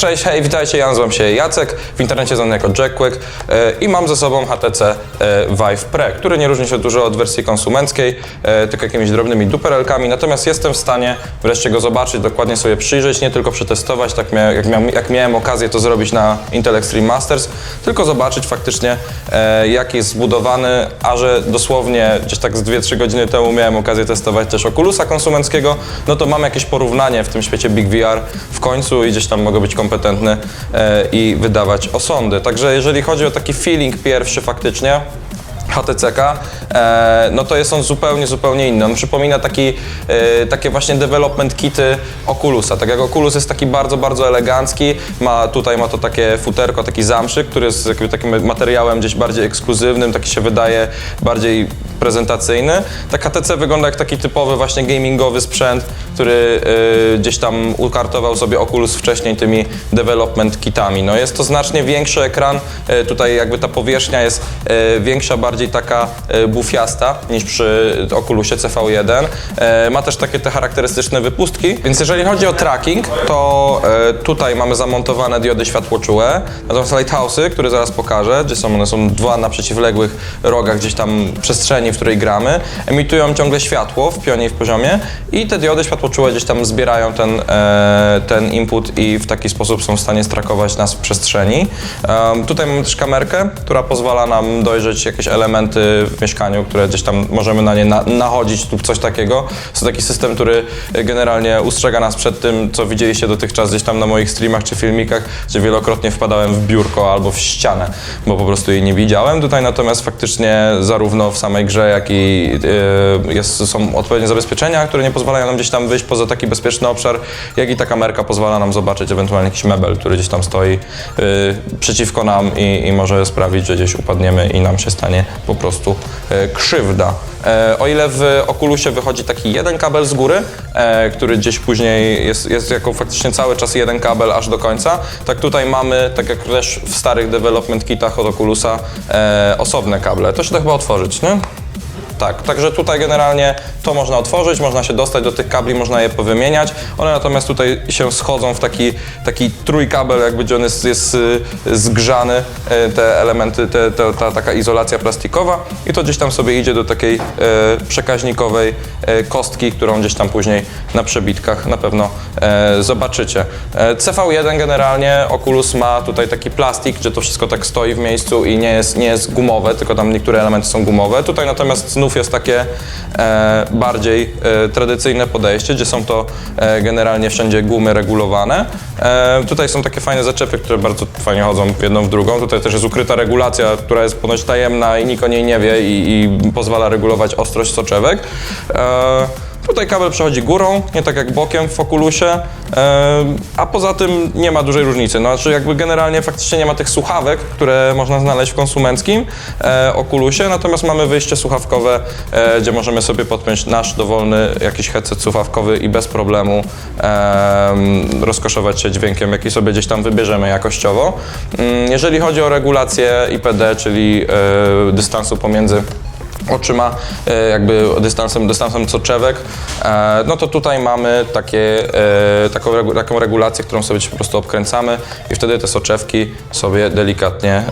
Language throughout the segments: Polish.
Cześć, hej, witajcie, ja nazywam się Jacek, w internecie znany jako Jackquick e, i mam ze sobą HTC e, Vive Pre, który nie różni się dużo od wersji konsumenckiej, e, tylko jakimiś drobnymi duperelkami, natomiast jestem w stanie wreszcie go zobaczyć, dokładnie sobie przyjrzeć, nie tylko przetestować, tak jak, miałem, jak miałem okazję to zrobić na Intel Extreme Masters, tylko zobaczyć faktycznie jak jest zbudowany, a że dosłownie gdzieś tak z 2-3 godziny temu miałem okazję testować też Oculusa konsumenckiego, no to mam jakieś porównanie w tym świecie Big VR w końcu i gdzieś tam mogę być kompetentny e, i wydawać osądy. Także jeżeli chodzi o taki feeling pierwszy faktycznie, HTC-ka, e, no to jest on zupełnie, zupełnie inny. On przypomina taki, e, takie właśnie development kity Oculusa. Tak jak Oculus jest taki bardzo, bardzo elegancki, ma, tutaj ma to takie futerko, taki zamszyk, który jest jakby takim materiałem gdzieś bardziej ekskluzywnym, taki się wydaje bardziej prezentacyjny. Tak HTC wygląda jak taki typowy właśnie gamingowy sprzęt, który e, gdzieś tam ukartował sobie Oculus wcześniej tymi development kitami. No jest to znacznie większy ekran, e, tutaj jakby ta powierzchnia jest e, większa, bardziej taka e, bufiasta niż przy Oculusie CV1. E, Ma też takie te charakterystyczne wypustki, więc jeżeli chodzi o tracking, to e, tutaj mamy zamontowane diody światłoczułe, natomiast lighthouse'y, które zaraz pokażę, gdzie są one są dwa na przeciwległych rogach gdzieś tam przestrzeni, w której gramy, emitują ciągle światło w pionie i w poziomie i te diody światłoczułe gdzieś tam zbierają ten, ten input i w taki sposób są w stanie strakować nas w przestrzeni. Tutaj mamy też kamerkę, która pozwala nam dojrzeć jakieś elementy w mieszkaniu, które gdzieś tam możemy na nie na, nachodzić lub coś takiego. To taki system, który generalnie ustrzega nas przed tym, co widzieliście dotychczas gdzieś tam na moich streamach czy filmikach, gdzie wielokrotnie wpadałem w biurko albo w ścianę, bo po prostu jej nie widziałem. Tutaj natomiast faktycznie zarówno w samej grze, jak i yy, jest, są odpowiednie zabezpieczenia, które nie pozwalają nam gdzieś tam wyjść poza taki bezpieczny obszar, jak i ta kamerka pozwala nam zobaczyć ewentualnie jakiś mebel, który gdzieś tam stoi yy, przeciwko nam i, i może sprawić, że gdzieś upadniemy i nam się stanie po prostu yy, krzywda. E, O ile w Oculusie wychodzi taki jeden kabel z góry, e, który gdzieś później jest, jest jako faktycznie cały czas jeden kabel aż do końca, tak tutaj mamy, tak jak też w starych development kitach od Oculusa, e, osobne kable. To się da chyba otworzyć, nie? Tak, także tutaj generalnie to można otworzyć, można się dostać do tych kabli, można je powymieniać. One natomiast tutaj się schodzą w taki, taki trójkabel, jakby gdzie on jest, jest y, zgrzany, y, te elementy, te, te, ta taka izolacja plastikowa i to gdzieś tam sobie idzie do takiej y, przekaźnikowej kostki, którą gdzieś tam później na przebitkach na pewno zobaczycie. Y, CV1 generalnie, Oculus ma tutaj taki plastik, gdzie to wszystko tak stoi w miejscu i nie jest, nie jest gumowe, tylko tam niektóre elementy są gumowe. Tutaj natomiast znów jest takie e, bardziej e, tradycyjne podejście, gdzie są to e, generalnie wszędzie gumy regulowane. E, tutaj są takie fajne zaczepy, które bardzo fajnie chodzą w jedną w drugą. Tutaj też jest ukryta regulacja, która jest ponoć tajemna i nikt o niej nie wie i, i pozwala regulować ostrość soczewek. E, Tutaj kabel przechodzi górą, nie tak jak bokiem w Oculusie, a poza tym nie ma dużej różnicy. No, znaczy jakby generalnie faktycznie nie ma tych słuchawek, które można znaleźć w konsumenckim e, Oculusie, natomiast mamy wyjście słuchawkowe, e, gdzie możemy sobie podpiąć nasz dowolny jakiś headset słuchawkowy i bez problemu rozkoszować się dźwiękiem, jaki sobie gdzieś tam wybierzemy jakościowo. Mm, Jeżeli chodzi o regulację IPD, czyli e, dystansu pomiędzy oczyma, e, jakby dystansem, dystansem soczewek, e, no to tutaj mamy takie, e, taką, taką regulację, którą sobie po prostu obkręcamy i wtedy te soczewki sobie delikatnie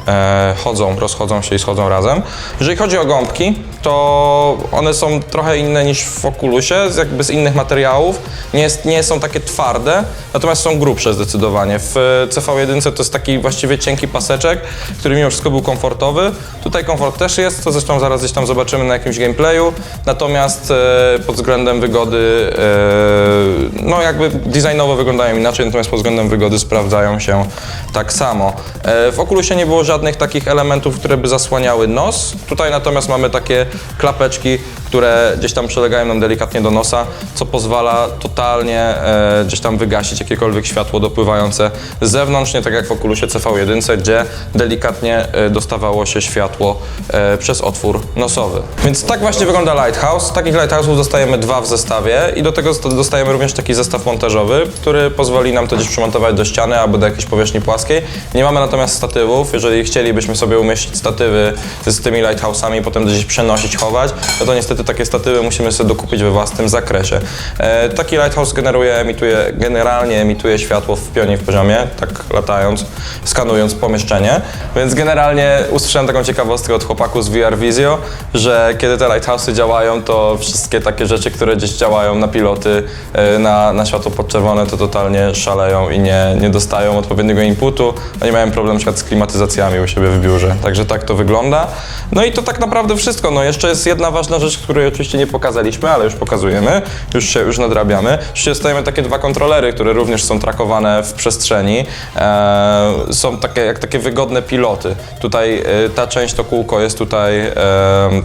chodzą, rozchodzą się i schodzą razem. Jeżeli chodzi o gąbki, to one są trochę inne niż w Oculusie, z jakby z innych materiałów, nie, nie są takie twarde, natomiast są grubsze zdecydowanie. W CV1 to jest taki właściwie cienki paseczek, który mimo wszystko był komfortowy. Tutaj komfort też jest, to zresztą zaraz gdzieś tam zobaczymy na jakimś gameplayu. Natomiast e, pod względem wygody, e, no jakby designowo wyglądają inaczej, natomiast pod względem wygody sprawdzają się tak samo. E, w Oculusie nie było żadnych takich elementów, które by zasłaniały nos. Tutaj natomiast mamy takie klapeczki, które gdzieś tam przylegają nam delikatnie do nosa, co pozwala totalnie e, gdzieś tam wygasić jakiekolwiek światło dopływające z zewnątrz, nie tak jak w Oculusie CV1, gdzie delikatnie e, dostawało się światło e, przez otwór nosowy. Montażowy. Więc tak właśnie wygląda Lighthouse. Takich Lighthouse'ów dostajemy dwa w zestawie i do tego dostajemy również taki zestaw montażowy, który pozwoli nam to gdzieś przymontować do ściany albo do jakiejś powierzchni płaskiej. Nie mamy natomiast statywów. Jeżeli chcielibyśmy sobie umieścić statywy z tymi Lighthouse'ami, potem gdzieś przenosić, chować, no to niestety takie statywy musimy sobie dokupić we własnym zakresie. E, taki Lighthouse generuje, emituje, generalnie emituje światło w pionie w poziomie, tak latając, skanując pomieszczenie, więc generalnie usłyszałem taką ciekawostkę od chłopaków z VR Visio, że kiedy te Lighthouse'y działają, to wszystkie takie rzeczy, które gdzieś działają na piloty, e, na, na światło podczerwone, to totalnie szaleją i nie, nie dostają odpowiedniego inputu. Oni mają problem na przykład z klimatyzacjami u siebie w biurze, także tak to wygląda. No i to tak naprawdę wszystko. No jeszcze jest jedna ważna rzecz, której oczywiście nie pokazaliśmy, ale już pokazujemy, już się już nadrabiamy. Oczywiście dostajemy takie dwa kontrolery, które również są trakowane w przestrzeni. E, są takie jak takie wygodne piloty. Tutaj e, ta część, to kółko jest tutaj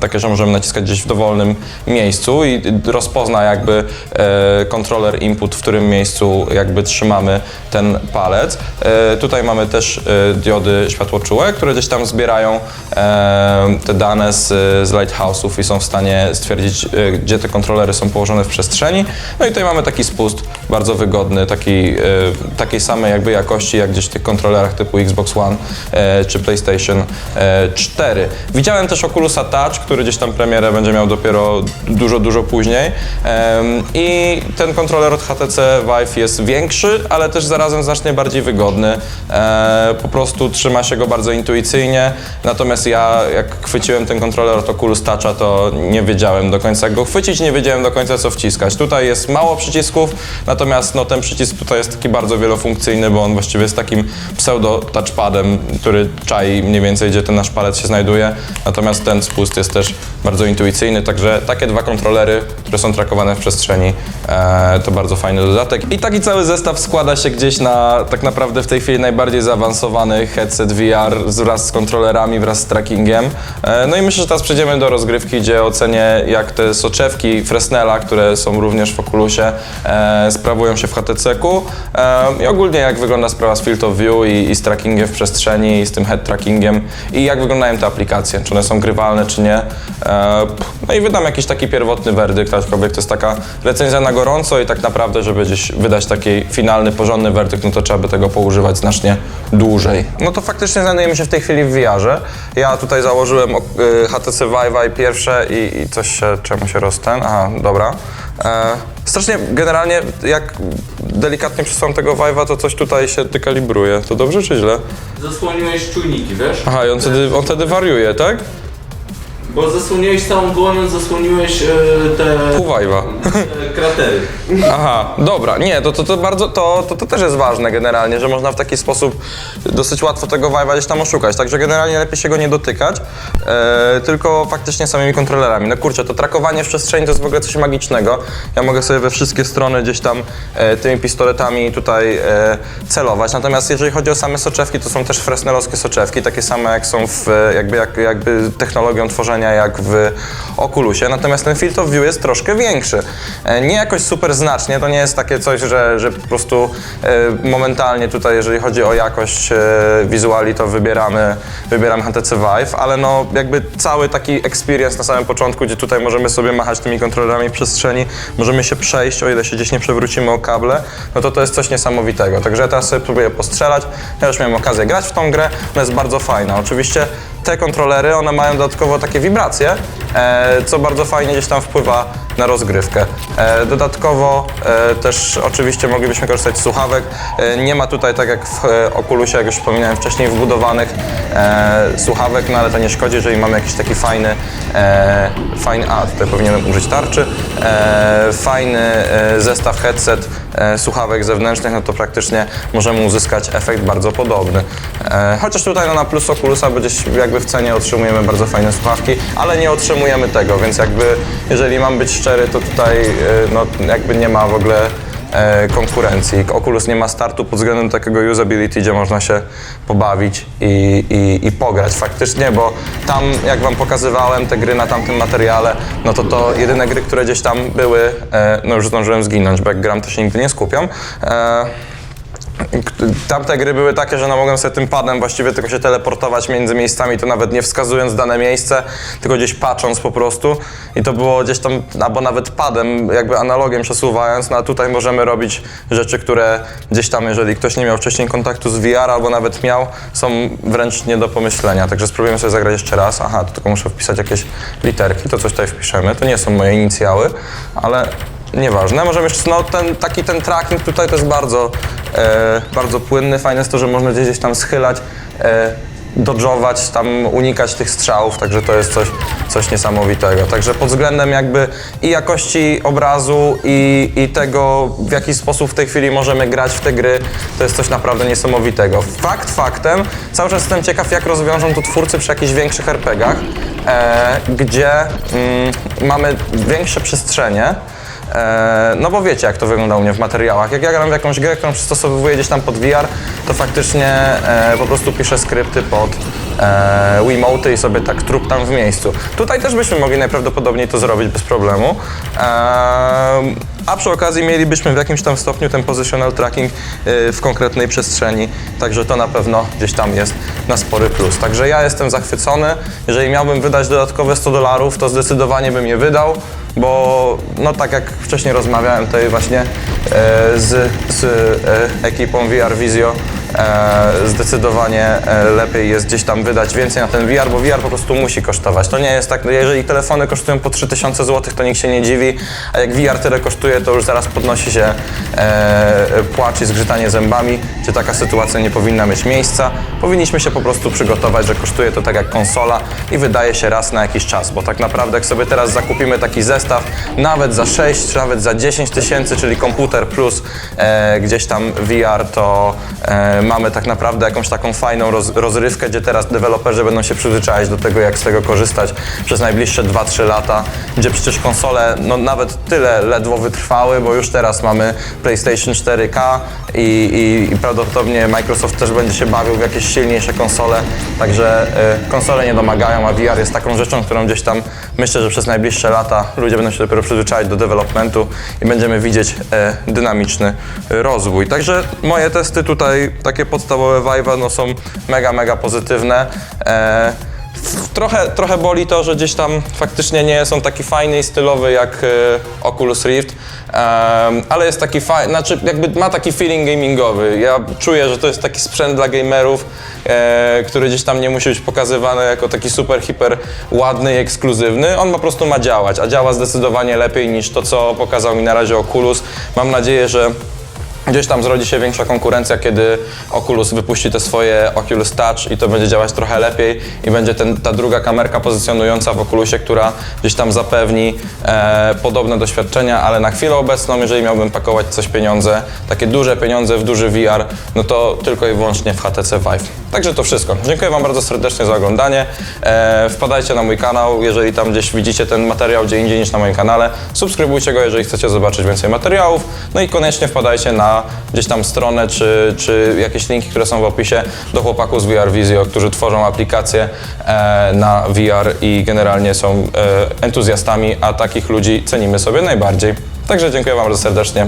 takie, że możemy naciskać gdzieś w dowolnym miejscu i rozpozna jakby e, kontroler input, w którym miejscu jakby trzymamy ten palec. E, tutaj mamy też e, diody światłoczułe, które gdzieś tam zbierają te dane z, z lighthouse'ów i są w stanie stwierdzić, gdzie te kontrolery są położone w przestrzeni. No i tutaj mamy taki spust bardzo wygodny, taki, takiej samej jakby jakości jak gdzieś w tych kontrolerach typu Xbox One czy PlayStation e, 4. Widziałem też Oculusa Touch, który gdzieś tam premierę będzie miał dopiero dużo, dużo później. I ten kontroler od HTC Vive jest większy, ale też zarazem znacznie bardziej wygodny. E, po prostu trzyma się go bardzo intuicyjnie. Natomiast ja, jak chwyciłem ten kontroler od Oculus Toucha, to nie wiedziałem do końca jak go chwycić, nie wiedziałem do końca co wciskać. Tutaj jest mało przycisków, natomiast no, ten przycisk tutaj jest taki bardzo wielofunkcyjny, bo on właściwie jest takim pseudo touchpadem, który czai mniej więcej gdzie ten nasz palec się znajduje. Natomiast ten spust jest też bardzo intuicyjny, także takie dwa kontrolery, które są trakowane w przestrzeni, e, to bardzo fajny dodatek. I taki cały zestaw składa się gdzieś na tak naprawdę w tej chwili najbardziej zaawansowany headset VR wraz z kontrolerami, wraz z trackingiem. E, no i myślę, że teraz przejdziemy do rozgrywki, gdzie ocenię jak te soczewki Fresnela, które są również w Oculusie, e, sprawują się w HTC-ku e, i ogólnie jak wygląda sprawa z Field of View i, i z trackingiem w przestrzeni i z tym head trackingiem i jak wyglądają te aplikacje, czy one są grywalne, czy nie. E, no i wydam jakiś taki pierwotny werdykt, aczkolwiek to jest taka recenzja na gorąco i tak naprawdę, żeby gdzieś wydać taki finalny, porządny werdykt, no to trzeba by tego poużywać znacznie dłużej. No to faktycznie znajdujemy się w tej chwili w VR-ze. Ja tutaj założyłem y, HTC Vive pierwsze i, i coś się, czemu się rozten? Aha, dobra. E, strasznie generalnie, jak delikatnie przesuwam tego Vive'a, to coś tutaj się dekalibruje. To dobrze czy źle? Zasłoniłeś czujniki, wiesz? Aha, i on wtedy, on wtedy wariuje, tak? Bo zasłoniłeś całą dłonią, zasłoniłeś e, te, Vive'a. te kratery. Aha, dobra, nie, to, to, to bardzo, to, to, to też jest ważne generalnie, że można w taki sposób dosyć łatwo tego Vive'a gdzieś tam oszukać, także generalnie lepiej się go nie dotykać, e, tylko faktycznie samymi kontrolerami. No kurczę, to trakowanie w przestrzeni to jest w ogóle coś magicznego. Ja mogę sobie we wszystkie strony gdzieś tam e, tymi pistoletami tutaj e, celować, natomiast jeżeli chodzi o same soczewki, to są też fresnelowskie soczewki, takie same jak są w, e, jakby, jak, jakby technologią tworzenia jak w Oculusie, natomiast ten Field of View jest troszkę większy. E, Nie jakoś super znacznie, to nie jest takie coś, że, że po prostu e, momentalnie tutaj, jeżeli chodzi o jakość e, wizuali, to wybieramy, wybieramy HTC Vive, ale no jakby cały taki experience na samym początku, gdzie tutaj możemy sobie machać tymi kontrolerami w przestrzeni, możemy się przejść, o ile się gdzieś nie przewrócimy o kable, no to to jest coś niesamowitego. Także ja teraz sobie próbuję postrzelać, ja już miałem okazję grać w tą grę, ona jest bardzo fajna. Oczywiście te kontrolery, one mają dodatkowo takie wibracje, e, co bardzo fajnie gdzieś tam wpływa na rozgrywkę. E, dodatkowo e, też oczywiście moglibyśmy korzystać z słuchawek. Nie ma tutaj, tak jak w Oculusie, jak już wspominałem wcześniej, wbudowanych słuchawek, no ale to nie szkodzi, jeżeli mamy jakiś taki fajny, fajny, a tutaj powinienem użyć tarczy, fajny zestaw headset, słuchawek zewnętrznych, no to praktycznie możemy uzyskać efekt bardzo podobny. E, chociaż tutaj no, na plus Oculusa, gdzieś jakby w cenie otrzymujemy bardzo fajne słuchawki, ale nie otrzymujemy tego, więc jakby jeżeli mam być szczery, to tutaj e, no, jakby nie ma w ogóle e, konkurencji. Oculus nie ma startu pod względem takiego usability, gdzie można się pobawić i, i, i pograć faktycznie, bo tam, jak wam pokazywałem te gry na tamtym materiale, no to to jedyne gry, które gdzieś tam były, e, no już zdążyłem zginąć, bo jak gram, to się nigdy nie skupiam. Tamte gry były takie, że no mogłem sobie tym padem właściwie tylko się teleportować między miejscami, to nawet nie wskazując dane miejsce, tylko gdzieś patrząc po prostu. I to było gdzieś tam, albo nawet padem, jakby analogiem przesuwając, no a tutaj możemy robić rzeczy, które gdzieś tam, jeżeli ktoś nie miał wcześniej kontaktu z VR, albo nawet miał, są wręcz nie do pomyślenia. Także spróbujemy sobie zagrać jeszcze raz. Aha, to tylko muszę wpisać jakieś literki, to coś tutaj wpiszemy. To nie są moje inicjały, ale Nieważne, możemy jeszcze, no ten, taki ten tracking tutaj to jest bardzo, e, bardzo płynny, fajne jest to, że można gdzieś tam schylać, e, dodżować, tam unikać tych strzałów, także to jest coś, coś niesamowitego. Także pod względem jakby i jakości obrazu i, i tego, w jaki sposób w tej chwili możemy grać w te gry, to jest coś naprawdę niesamowitego. Fakt faktem, cały czas jestem ciekaw, jak rozwiążą to twórcy przy jakichś większych RPGach, e, gdzie mm, mamy większe przestrzenie, E, no bo wiecie, jak to wygląda u mnie w materiałach. Jak ja gram w jakąś grę, którą przystosowuję gdzieś tam pod VR, to faktycznie e, po prostu piszę skrypty pod e, i sobie tak trup tam w miejscu. Tutaj też byśmy mogli najprawdopodobniej to zrobić bez problemu. E, a przy okazji mielibyśmy w jakimś tam stopniu ten positional tracking e, w konkretnej przestrzeni, także to na pewno gdzieś tam jest na spory plus. Także ja jestem zachwycony. Jeżeli miałbym wydać dodatkowe 100 dolarów, to zdecydowanie bym je wydał bo no tak jak wcześniej rozmawiałem tutaj właśnie z, z e, ekipą VR Visio, zdecydowanie e, lepiej jest gdzieś tam wydać więcej na ten VR, bo VR po prostu musi kosztować. To nie jest tak, jeżeli telefony kosztują po 3000 zł, to nikt się nie dziwi, a jak VR tyle kosztuje, to już zaraz podnosi się e, płacz i zgrzytanie zębami, gdzie taka sytuacja nie powinna mieć miejsca. Powinniśmy się po prostu przygotować, że kosztuje to tak jak konsola i wydaje się raz na jakiś czas, bo tak naprawdę jak sobie teraz zakupimy taki zestaw, nawet za 6, czy nawet za 10 tysięcy, czyli komputer plus e, gdzieś tam VR, to e, mamy tak naprawdę jakąś taką fajną roz, rozrywkę, gdzie teraz deweloperzy będą się przyzwyczaić do tego, jak z tego korzystać przez najbliższe 2-3 lata, gdzie przecież konsole no, nawet tyle ledwo wytrwały, bo już teraz mamy PlayStation 4K i, i, i prawdopodobnie Microsoft też będzie się bawił w jakieś silniejsze konsole, także e, konsole nie domagają, a VR jest taką rzeczą, którą gdzieś tam myślę, że przez najbliższe lata ludzie będą się dopiero przyzwyczaić do developmentu i będziemy widzieć e, dynamiczny rozwój. Także moje testy tutaj, takie podstawowe Vive'a, no są mega, mega pozytywne. E, Trochę, trochę boli to, że gdzieś tam faktycznie nie on taki fajny i stylowy jak e, Oculus Rift, ale jest taki fajny, znaczy jakby ma taki feeling gamingowy. Ja czuję, że to jest taki sprzęt dla gamerów, e, który gdzieś tam nie musi być pokazywany jako taki super, hiper ładny i ekskluzywny. On po prostu ma działać, a działa zdecydowanie lepiej niż to, co pokazał mi na razie Oculus. Mam nadzieję, że Gdzieś tam zrodzi się większa konkurencja, kiedy Oculus wypuści te swoje Oculus Touch i to będzie działać trochę lepiej i będzie ten, ta druga kamerka pozycjonująca w Oculusie, która gdzieś tam zapewni e, podobne doświadczenia, ale na chwilę obecną, jeżeli miałbym pakować coś pieniądze, takie duże pieniądze w duży VR, no to tylko i wyłącznie w HTC Vive. Także to wszystko. Dziękuję Wam bardzo serdecznie za oglądanie. E, wpadajcie na mój kanał, jeżeli tam gdzieś widzicie ten materiał gdzie indziej niż na moim kanale. Subskrybujcie go, jeżeli chcecie zobaczyć więcej materiałów. No i koniecznie wpadajcie na gdzieś tam stronę, czy, czy jakieś linki, które są w opisie do chłopaków z VR Visio, którzy tworzą aplikacje e, na VR i generalnie są e, entuzjastami, a takich ludzi cenimy sobie najbardziej. Także dziękuję Wam bardzo serdecznie.